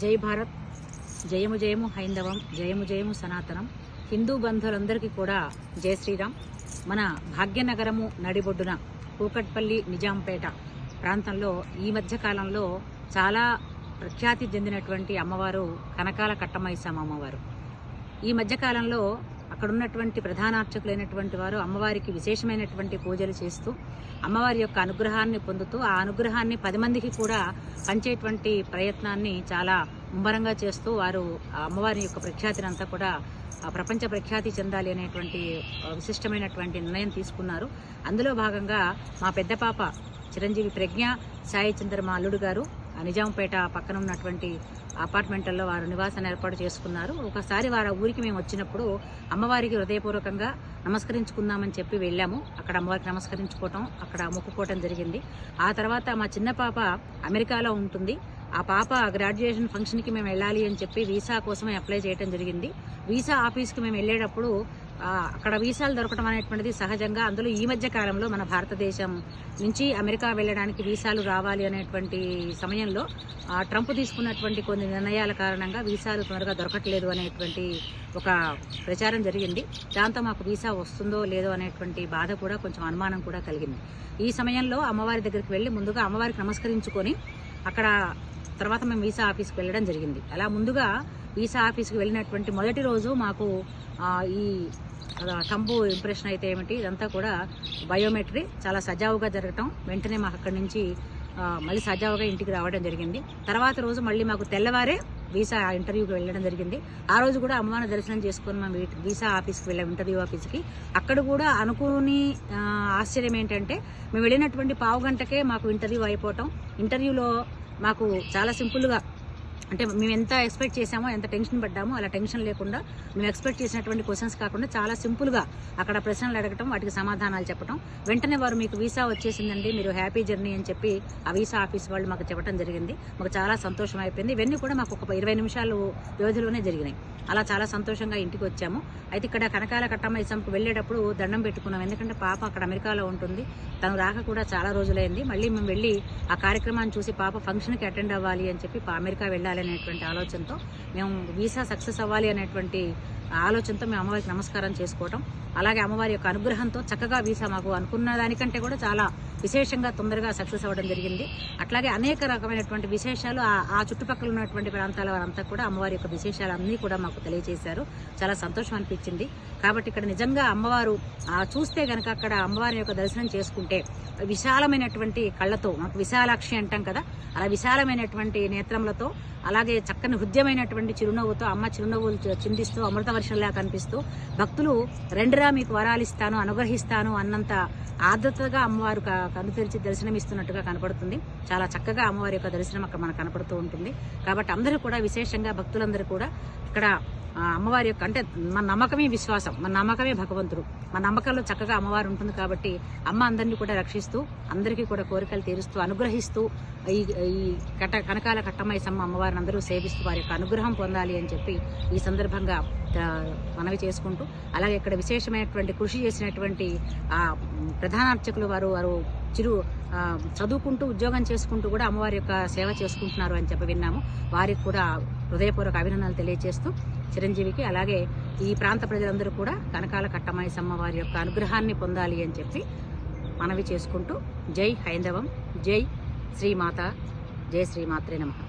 జై భారత్. జయము జయము హైందవం జయము జయము సనాతనం. హిందూ బంధువులందరికీ కూడా జై శ్రీరామ్. మన భాగ్యనగరము నడిబొడ్డున కూకట్పల్లి నిజాంపేట ప్రాంతంలో ఈ మధ్య కాలంలో చాలా ప్రఖ్యాతి చెందినటువంటి అమ్మవారు కనకాల కట్టమైసమ్మ అమ్మవారు. ఈ మధ్యకాలంలో అక్కడ ఉన్నటువంటి ప్రధానార్చకులైనటువంటి వారు అమ్మవారికి విశేషమైనటువంటి పూజలు చేస్తూ అమ్మవారి యొక్క అనుగ్రహాన్ని పొందుతూ ఆ అనుగ్రహాన్ని పది మందికి కూడా పంచేటువంటి ప్రయత్నాన్ని చాలా ముమ్మరంగా చేస్తూ వారు అమ్మవారి యొక్క ప్రఖ్యాతిని అంతా కూడా ప్రపంచ ప్రఖ్యాతి చెందాలి అనేటువంటి విశిష్టమైనటువంటి నిర్ణయం తీసుకున్నారు. అందులో భాగంగా మా పెద్ద పాప చిరంజీవి ప్రజ్ఞ సాయి చంద్ర మా అల్లుడు గారు నిజాంపేట పక్కన ఉన్నటువంటి అపార్ట్మెంట్లలో వారు నివాసాన్ని ఏర్పాటు చేసుకున్నారు. ఒకసారి వారి ఊరికి మేము వచ్చినప్పుడు అమ్మవారికి హృదయపూర్వకంగా నమస్కరించుకుందామని చెప్పి వెళ్ళాము. అక్కడ అమ్మవారికి నమస్కరించుకోవటం అక్కడ మొక్కుకోవటం జరిగింది. ఆ తర్వాత మా చిన్న పాప అమెరికాలో ఉంటుంది. ఆ పాప గ్రాడ్యుయేషన్ ఫంక్షన్కి మేము వెళ్ళాలి అని చెప్పి వీసా కోసమే అప్లై చేయడం జరిగింది. వీసా ఆఫీస్కి మేము వెళ్ళేటప్పుడు అక్కడ వీసాలు దొరకడం అనేటువంటిది సహజంగా అందులో ఈ మధ్య కాలంలో మన భారతదేశం నుంచి అమెరికా వెళ్ళడానికి వీసాలు రావాలి అనేటువంటి సమయంలో ట్రంప్ తీసుకున్నటువంటి కొన్ని నిర్ణయాల కారణంగా వీసాలు త్వరగా దొరకట్లేదు అనేటువంటి ఒక ప్రచారం జరిగింది. దాంతో మాకు వీసా వస్తుందో లేదో అనేటువంటి బాధ కూడా కొంచెం అనుమానం కూడా కలిగింది. ఈ సమయంలో అమ్మవారి దగ్గరికి వెళ్ళి ముందుగా అమ్మవారికి నమస్కరించుకొని అక్కడ తర్వాత మేము వీసా ఆఫీస్కి వెళ్ళడం జరిగింది. అలా ముందుగా వీసా ఆఫీస్కి వెళ్ళినటువంటి మొదటి రోజు మాకు ఈ తంబు ఇంప్రెషన్ అయితే ఏమిటి? ఇదంతా కూడా బయోమెట్రీ చాలా సజావుగా జరగటం. వెంటనే మాకు అక్కడి నుంచి మళ్ళీ సజావుగా ఇంటికి రావడం జరిగింది. తర్వాత రోజు మళ్ళీ మాకు తెల్లవారే వీసా ఇంటర్వ్యూకి వెళ్ళడం జరిగింది. ఆ రోజు కూడా అమ్మవారి దర్శనం చేసుకుని మేము వీసా ఆఫీస్కి వెళ్ళాం ఇంటర్వ్యూ ఆఫీస్కి. అక్కడ కూడా అనుకోని ఆశ్చర్యం ఏంటంటే మేము వెళ్ళినటువంటి పావు గంటకే మాకు ఇంటర్వ్యూ అయిపోవటం. ఇంటర్వ్యూలో మాకు చాలా సింపుల్గా అంటే మేము ఎంత ఎక్స్పెక్ట్ చేసామో ఎంత టెన్షన్ పడ్డామో అలా టెన్షన్ లేకుండా మేము ఎక్స్పెక్ట్ చేసినటువంటి క్వశ్చన్స్ కాకుండా చాలా సింపుల్గా అక్కడ ప్రశ్నలు అడగటం వాటికి సమాధానాలు చెప్పడం వెంటనే వారు మీకు వీసా వచ్చేసిందండి మీరు హ్యాపీ జర్నీ అని చెప్పి ఆ వీసా ఆఫీస్ వాళ్ళు మాకు చెప్పడం జరిగింది. మాకు చాలా సంతోషం అయిపోయింది. ఇవన్నీ కూడా మాకు ఒక ఇరవై నిమిషాలు వ్యవధిలోనే జరిగినాయి. అలా చాలా సంతోషంగా ఇంటికి వచ్చాము. అయితే ఇక్కడ కనకాల కట్టమైసంకు వెళ్ళేటప్పుడు దండం పెట్టుకున్నాం. ఎందుకంటే పాప అక్కడ అమెరికాలో ఉంటుంది. తను రాక కూడా చాలా రోజులైంది. మళ్ళీ మేము వెళ్ళి ఆ కార్యక్రమాన్ని చూసి పాప ఫంక్షన్కి అటెండ్ అవ్వాలి అని చెప్పి అమెరికా వెళ్ళాలి. అనేటువంటి ఆలోచనతో మేము వీసా సక్సెస్ అవ్వాలి అనేటువంటి ఆలోచనతో మేము అమ్మవారికి నమస్కారం చేసుకోవటం. అలాగే అమ్మవారి యొక్క అనుగ్రహంతో చక్కగా వీసా మాకు అనుకున్న దానికంటే కూడా చాలా విశేషంగా తొందరగా సక్సెస్ అవ్వడం జరిగింది. అట్లాగే అనేక రకమైనటువంటి విశేషాలు ఆ- చుట్టుపక్కల ఉన్నటువంటి ప్రాంతాల వారంతా కూడా అమ్మవారి యొక్క విశేషాలు అన్నీ కూడా మాకు తెలియజేశారు. చాలా సంతోషం అనిపించింది. కాబట్టి ఇక్కడ నిజంగా అమ్మవారు ఆ చూస్తే గనక అక్కడ అమ్మవారి యొక్క దర్శనం చేసుకుంటే విశాలమైనటువంటి కళ్ళతో మాకు విశాలాక్షి అంటాం కదా అలా విశాలమైనటువంటి నేత్రములతో అలాగే చక్కని హృద్యమైనటువంటి చిరునవ్వుతో అమ్మ చిరునవ్వులు చిందిస్తూ అమృత వర్షంలా కనిపిస్తూ భక్తులు రెండురా మీకు వరాలిస్తాను అనుగ్రహిస్తాను అన్నంత ఆర్ద్రతగా అమ్మవారు క- కన్ను తెరిచి దర్శనమిస్తున్నట్టుగా కనపడుతుంది. చాలా చక్కగా అమ్మవారి యొక్క దర్శనం అక్కడ మనకు కనపడుతూ ఉంటుంది. కాబట్టి అందరూ కూడా విశేషంగా భక్తులందరూ కూడా ఇక్కడ అమ్మవారి యొక్క అంటే మన నమ్మకమే విశ్వాసం మన నమ్మకమే భగవంతుడు. మన నమ్మకంలో చక్కగా అమ్మవారు ఉంటుంది కాబట్టి అమ్మ అందరినీ కూడా రక్షిస్తూ అందరికీ కూడా కోరికలు తీరుస్తూ అనుగ్రహిస్తూ ఈ ఈ కట కనకాల కట్టమైసమ్మ అమ్మవారిని అందరూ సేవిస్తూ వారి యొక్క అనుగ్రహం పొందాలి అని చెప్పి ఈ సందర్భంగా మనవి చేసుకుంటూ అలాగే ఇక్కడ విశేషమైనటువంటి కృషి చేసినటువంటి ప్రధానార్చకులు ప్రధాన అర్చకులు వారు వారు చిరు చదువుకుంటూ ఉద్యోగం చేసుకుంటూ కూడా అమ్మవారి యొక్క సేవ చేసుకుంటున్నారు అని చెప్పి విన్నాము. వారికి కూడా హృదయపూర్వక అభినందనలు తెలియజేస్తూ చిరంజీవికి అలాగే ఈ ప్రాంత ప్రజలందరూ కూడా కనకాల కట్టమాయసమ్మ వారి యొక్క అనుగ్రహాన్ని పొందాలి అని చెప్పి మనవి చేసుకుంటూ జై హైందవం జై శ్రీమాత జై శ్రీమాత్రే నమః.